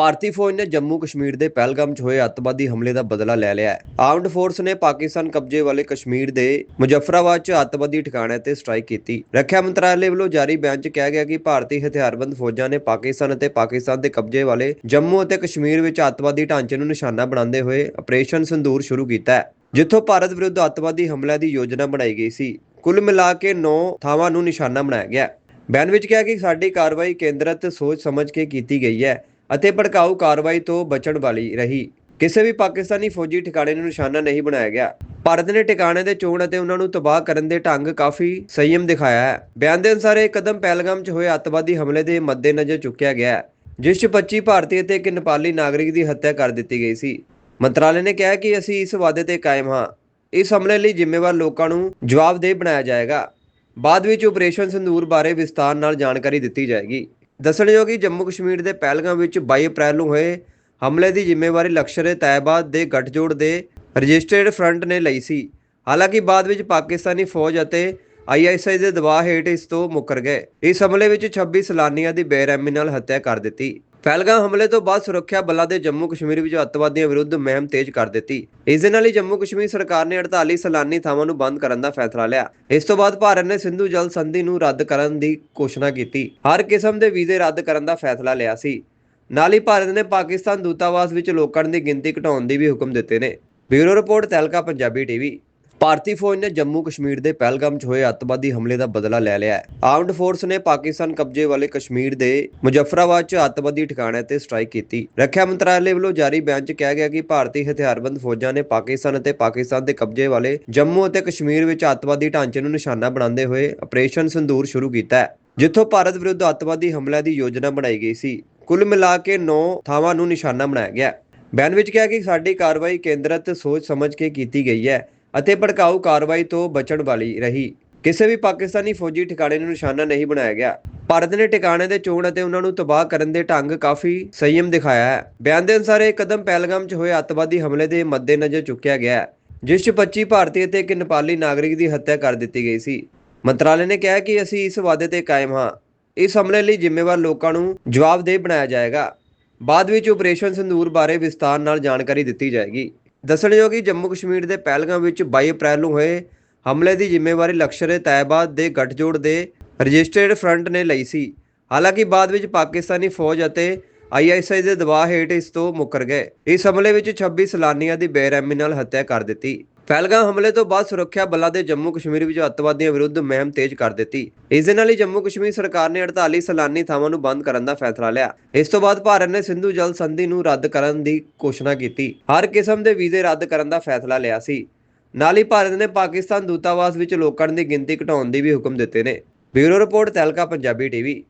ਭਾਰਤੀ ਫੌਜ ਨੇ ਜੰਮੂ ਕਸ਼ਮੀਰ ਦੇ ਪਹਿਲਗਾਮ 'ਚ ਹੋਏ ਅੱਤਵਾਦੀ ਹਮਲੇ ਦਾ ਬਦਲਾ ਲੈ ਲਿਆ ਹੈ। ਆਰਮਡ ਫੋਰਸ ਨੇ ਪਾਕਿਸਤਾਨ ਕਬਜ਼ੇ ਵਾਲੇ ਕਸ਼ਮੀਰ ਦੇ ਮੁਜ਼ੱਫਰਾਬਾਦ 'ਚ ਅੱਤਵਾਦੀ ਠਿਕਾਣੇ ਤੇ ਸਟ੍ਰਾਈਕ ਕੀਤੀ। ਰੱਖਿਆ ਮੰਤਰਾਲੇ ਵੱਲੋਂ ਜਾਰੀ ਬਿਆਨ 'ਚ ਕਿਹਾ ਗਿਆ ਕਿ ਭਾਰਤੀ ਹਥਿਆਰਬੰਦ ਫੌਜਾਂ ਨੇ ਪਾਕਿਸਤਾਨ ਅਤੇ ਪਾਕਿਸਤਾਨ ਦੇ ਕਬਜ਼ੇ ਵਾਲੇ ਜੰਮੂ ਅਤੇ ਕਸ਼ਮੀਰ ਵਿੱਚ ਅੱਤਵਾਦੀ ਢਾਂਚੇ ਨੂੰ ਨਿਸ਼ਾਨਾ ਬਣਾਉਂਦੇ ਹੋਏ ਆਪਰੇਸ਼ਨ ਸੰਦੂਰ ਸ਼ੁਰੂ ਕੀਤਾ ਹੈ, ਜਿੱਥੋਂ ਭਾਰਤ ਵਿਰੁੱਧ ਅੱਤਵਾਦੀ ਹਮਲੇ ਦੀ ਯੋਜਨਾ ਬਣਾਈ ਗਈ ਸੀ। ਕੁੱਲ ਮਿਲਾ ਕੇ 9 ਥਾਵਾਂ ਨੂੰ ਨਿਸ਼ਾਨਾ ਬਣਾਇਆ ਗਿਆ ਬਿਆਨ ਵਿੱਚ ਕਿਹਾ ਕਿ ਸਾਡੀ ਕਾਰਵਾਈ ਕੇਂਦਰਤ ਸੋਚ ਸਮਝ ਕੇ ਕੀਤੀ ਗਈ ਹੈ। ਅਤੇ ਭੜਕਾਊ ਕਾਰਵਾਈ ਤੋਂ ਬਚਣ ਵਾਲੀ ਰਹੀ। ਕਿਸੇ ਵੀ ਪਾਕਿਸਤਾਨੀ ਫੌਜੀ ਠਿਕਾਣੇ ਨੂੰ ਨਿਸ਼ਾਨਾ ਨਹੀਂ ਬਣਾਇਆ ਗਿਆ। ਭਾਰਤ ਨੇ ਟਿਕਾਣੇ ਦੇ ਚੋਣ ਅਤੇ ਉਹਨਾਂ ਨੂੰ ਤਬਾਹ ਕਰਨ ਦੇ ਢੰਗ ਕਾਫੀ ਸੰਯਮ ਦਿਖਾਇਆ ਹੈ। ਬਿਆਨ ਦੇ ਅਨੁਸਾਰ ਇਹ ਕਦਮ ਪਹਿਲਗਾਮ 'ਚ ਹੋਏ ਅੱਤਵਾਦੀ ਹਮਲੇ ਦੇ ਮੱਦੇਨਜ਼ਰ ਚੁੱਕਿਆ ਗਿਆ ਹੈ, ਜਿਸ 'ਚ 25 ਭਾਰਤੀ ਅਤੇ ਇੱਕ ਨੇਪਾਲੀ ਨਾਗਰਿਕ ਦੀ ਹੱਤਿਆ ਕਰ ਦਿੱਤੀ ਗਈ ਸੀ। ਮੰਤਰਾਲੇ ਨੇ ਕਿਹਾ ਕਿ ਅਸੀਂ ਇਸ ਵਾਅਦੇ ਤੇ ਕਾਇਮ ਹਾਂ। ਇਸ ਹਮਲੇ ਲਈ ਜ਼ਿੰਮੇਵਾਰ ਲੋਕਾਂ ਨੂੰ ਜਵਾਬਦੇਹ ਬਣਾਇਆ ਜਾਏਗਾ। ਬਾਅਦ ਵਿੱਚ ਆਪਰੇਸ਼ਨ ਸੰਦੂਰ ਬਾਰੇ ਵਿਸਤਾਰ ਨਾਲ ਜਾਣਕਾਰੀ ਦਿੱਤੀ ਜਾਏਗੀ। ਦੱਸਣਯੋਗ ਕਿ ਜੰਮੂ ਕਸ਼ਮੀਰ ਦੇ ਪਹਿਲਗਾਮ ਵਿੱਚ 22 ਅਪ੍ਰੈਲ ਨੂੰ ਹੋਏ ਹਮਲੇ ਦੀ ਜ਼ਿੰਮੇਵਾਰੀ ਲਸ਼ਕਰ-ਏ-ਤੈਅਬਾ ਦੇ ਗੱਠਜੋੜ ਦੇ ਰਜਿਸਟਰਡ ਫਰੰਟ ਨੇ ਲਈ ਸੀ। ਹਾਲਾਂਕਿ ਬਾਅਦ ਵਿੱਚ ਪਾਕਿਸਤਾਨੀ ਫੌਜ ਅਤੇ ਆਈਐਸਆਈ ਦੇ ਦਬਾਅ ਹੇਠ ਇਸ ਤੋਂ ਮੁੱਕਰ ਗਏ। ਇਸ ਹਮਲੇ ਵਿੱਚ 26 ਸੈਲਾਨੀਆਂ ਦੀ ਬੇਰਹਿਮੀ ਨਾਲ ਹੱਤਿਆ ਕਰ ਦਿੱਤੀ। ਪਹਿਲਗਾਮ ਹਮਲੇ ਤੋਂ ਬਾਅਦ ਸੁਰੱਖਿਆ ਬਲਾਂ ਦੇ ਜੰਮੂ ਕਸ਼ਮੀਰ ਵਿੱਚ ਅੱਤਵਾਦੀਆਂ ਵਿਰੁੱਧ ਮੁਹਿੰਮ ਤੇਜ਼ ਕਰ ਦਿੱਤੀ। ਇਸ ਦੇ ਨਾਲ ਹੀ ਜੰਮੂ ਕਸ਼ਮੀਰ ਸਰਕਾਰ ਨੇ 48 ਸੈਲਾਨੀ ਥਾਵਾਂ ਨੂੰ ਬੰਦ ਕਰਨ ਦਾ ਫੈਸਲਾ ਲਿਆ। ਇਸ ਤੋਂ ਬਾਅਦ ਭਾਰਤ ਨੇ ਸਿੰਧੂ ਜਲ ਸੰਧੀ ਨੂੰ ਰੱਦ ਕਰਨ ਦੀ ਘੋਸ਼ਣਾ ਕੀਤੀ। ਹਰ ਕਿਸਮ ਦੇ ਵੀਜ਼ੇ ਰੱਦ ਕਰਨ ਦਾ ਫੈਸਲਾ ਲਿਆ ਸੀ। ਨਾਲ ਹੀ ਭਾਰਤ ਨੇ ਪਾਕਿਸਤਾਨ ਦੂਤਾਵਾਸ ਵਿੱਚ ਲੋਕਾਂ ਦੀ ਗਿਣਤੀ ਘਟਾਉਣ ਦੀ ਵੀ ਹੁਕਮ ਦਿੱਤੇ ਨੇ। Bureau report Tehelka Punjabi TV. ਭਾਰਤੀ ਫੌਜ ਨੇ ਜੰਮੂ ਕਸ਼ਮੀਰ ਦੇ ਪਹਿਲਗਾਮ 'ਚ ਹੋਏ ਅੱਤਵਾਦੀ ਹਮਲੇ ਦਾ ਬਦਲਾ ਲੈ ਲਿਆ ਹੈ। ਆਰਮਡ ਫੋਰਸ ਨੇ ਪਾਕਿਸਤਾਨ ਕਬਜ਼ੇ ਵਾਲੇ ਕਸ਼ਮੀਰ ਦੇ ਮੁਜ਼ੱਫਰਾਬਾਦ 'ਚ ਅੱਤਵਾਦੀ ਠਿਕਾਣਿਆਂ ਤੇ ਸਟ੍ਰਾਈਕ ਕੀਤੀ। ਰੱਖਿਆ ਮੰਤਰਾਲੇ ਵੱਲੋਂ ਜਾਰੀ ਬਿਆਨ 'ਚ ਕਿਹਾ ਗਿਆ ਕਿ ਭਾਰਤੀ ਹਥਿਆਰਬੰਦ ਫੌਜਾਂ ਨੇ ਪਾਕਿਸਤਾਨ ਅਤੇ ਪਾਕਿਸਤਾਨ ਦੇ ਕਬਜ਼ੇ ਵਾਲੇ ਜੰਮੂ ਅਤੇ ਕਸ਼ਮੀਰ ਵਿੱਚ ਅੱਤਵਾਦੀ ਢਾਂਚੇ ਨੂੰ ਨਿਸ਼ਾਨਾ ਬਣਾਉਂਦੇ ਹੋਏ ਆਪਰੇਸ਼ਨ ਸੰਦੂਰ ਸ਼ੁਰੂ ਕੀਤਾ ਹੈ, ਜਿੱਥੋਂ ਭਾਰਤ ਵਿਰੁੱਧ ਅੱਤਵਾਦੀ ਹਮਲਿਆਂ ਦੀ ਯੋਜਨਾ ਬਣਾਈ ਗਈ ਸੀ। ਕੁੱਲ ਮਿਲਾ ਕੇ 9 ਥਾਵਾਂ ਨੂੰ ਨਿਸ਼ਾਨਾ ਬਣਾਇਆ ਗਿਆ ਬਿਆਨ ਵਿੱਚ ਕਿਹਾ ਕਿ ਸਾਡੀ ਕਾਰਵਾਈ ਕੇਂਦਰਤ ਸੋਚ ਸਮਝ ਕੇ ਕੀਤੀ ਗਈ ਹੈ। ਅਤੇ ਭੜਕਾਊ ਕਾਰਵਾਈ ਤੋਂ ਬਚਣ ਵਾਲੀ ਰਹੀ। ਕਿਸੇ ਵੀ ਪਾਕਿਸਤਾਨੀ ਫੌਜੀ ਠਿਕਾਣੇ ਨੂੰ ਨਿਸ਼ਾਨਾ ਨਹੀਂ ਬਣਾਇਆ ਗਿਆ। ਭਾਰਤ ਨੇ ਟਿਕਾਣੇ ਦੇ ਚੋਣ ਅਤੇ ਉਹਨਾਂ ਨੂੰ ਤਬਾਹ ਕਰਨ ਦੇ ਢੰਗ ਕਾਫੀ ਸੰਯਮ ਦਿਖਾਇਆ ਹੈ। ਬਿਆਨ ਦੇ ਅਨੁਸਾਰ ਇਹ ਕਦਮ ਪਹਿਲਗਾਮ 'ਚ ਹੋਏ ਅੱਤਵਾਦੀ ਹਮਲੇ ਦੇ ਮੱਦੇਨਜ਼ਰ ਚੁੱਕਿਆ ਗਿਆ ਜਿਸ 'ਚ 25 ਭਾਰਤੀ ਅਤੇ ਇੱਕ ਨੇਪਾਲੀ ਨਾਗਰਿਕ ਦੀ ਹੱਤਿਆ ਕਰ ਦਿੱਤੀ ਗਈ ਸੀ। ਮੰਤਰਾਲੇ ਨੇ ਕਿਹਾ ਕਿ ਅਸੀਂ ਇਸ ਵਾਅਦੇ ਤੇ ਕਾਇਮ ਹਾਂ। ਇਸ ਹਮਲੇ ਲਈ ਜ਼ਿੰਮੇਵਾਰ ਲੋਕਾਂ ਨੂੰ ਜਵਾਬਦੇਹ ਬਣਾਇਆ ਜਾਏਗਾ। ਬਾਅਦ ਵਿੱਚ ਆਪਰੇਸ਼ਨ ਸੰਦੂਰ ਬਾਰੇ ਵਿਸਤਾਰ ਨਾਲ ਜਾਣਕਾਰੀ ਦਿੱਤੀ ਜਾਏਗੀ। ਦੱਸਣਯੋਗ ਕਿ ਜੰਮੂ ਕਸ਼ਮੀਰ ਦੇ ਪਹਿਲਗਾਮ ਵਿੱਚ 22 ਅਪ੍ਰੈਲ ਨੂੰ ਹੋਏ ਹਮਲੇ ਦੀ ਜ਼ਿੰਮੇਵਾਰੀ ਲਸ਼ਕਰ-ਏ-ਤੈਅਬਾ ਦੇ ਗੱਠਜੋੜ ਦੇ ਰਜਿਸਟਰਡ ਫਰੰਟ ਨੇ ਲਈ ਸੀ। ਹਾਲਾਂਕਿ ਬਾਅਦ ਵਿੱਚ ਪਾਕਿਸਤਾਨੀ ਫੌਜ ਅਤੇ ਆਈਐਸਆਈ ਦੇ ਦਬਾਅ ਹੇਠ ਇਸ ਤੋਂ ਮੁੱਕਰ ਗਏ। ਇਸ ਹਮਲੇ ਵਿੱਚ 26 ਸੈਲਾਨੀਆਂ ਦੀ ਬੇਰਹਿਮੀ ਨਾਲ ਹੱਤਿਆ ਕਰ ਦਿੱਤੀ। ਪਹਿਲਗਾਮ ਹਮਲੇ ਤੋਂ ਬਾਅਦ ਸੁਰੱਖਿਆ ਬਲਾਂ ਦੇ ਜੰਮੂ ਕਸ਼ਮੀਰ ਵਿੱਚ ਅੱਤਵਾਦੀਆਂ ਵਿਰੁੱਧ ਮੁਹਿੰਮ ਤੇਜ਼ ਕਰ ਦਿੱਤੀ। ਇਸ ਦੇ ਨਾਲ ਹੀ ਜੰਮੂ ਕਸ਼ਮੀਰ ਸਰਕਾਰ ਨੇ 48 ਸੈਲਾਨੀ ਥਾਵਾਂ ਨੂੰ ਬੰਦ ਕਰਨ ਦਾ ਫੈਸਲਾ ਲਿਆ। ਇਸ ਤੋਂ ਬਾਅਦ ਭਾਰਤ ਨੇ ਸਿੰਧੂ ਜਲ ਸੰਧੀ ਨੂੰ ਰੱਦ ਕਰਨ ਦੀ ਘੋਸ਼ਣਾ ਕੀਤੀ। ਹਰ ਕਿਸਮ ਦੇ ਵੀਜ਼ੇ ਰੱਦ ਕਰਨ ਦਾ ਫੈਸਲਾ ਲਿਆ ਸੀ। ਨਾਲ ਹੀ ਭਾਰਤ ਨੇ ਪਾਕਿਸਤਾਨ ਦੂਤਾਵਾਸ ਵਿੱਚ ਲੋਕਾਂ ਦੀ ਗਿਣਤੀ ਘਟਾਉਣ ਦੀ ਵੀ ਹੁਕਮ ਦਿੱਤੇ ਨੇ। Bureau report Tehelka Punjabi TV.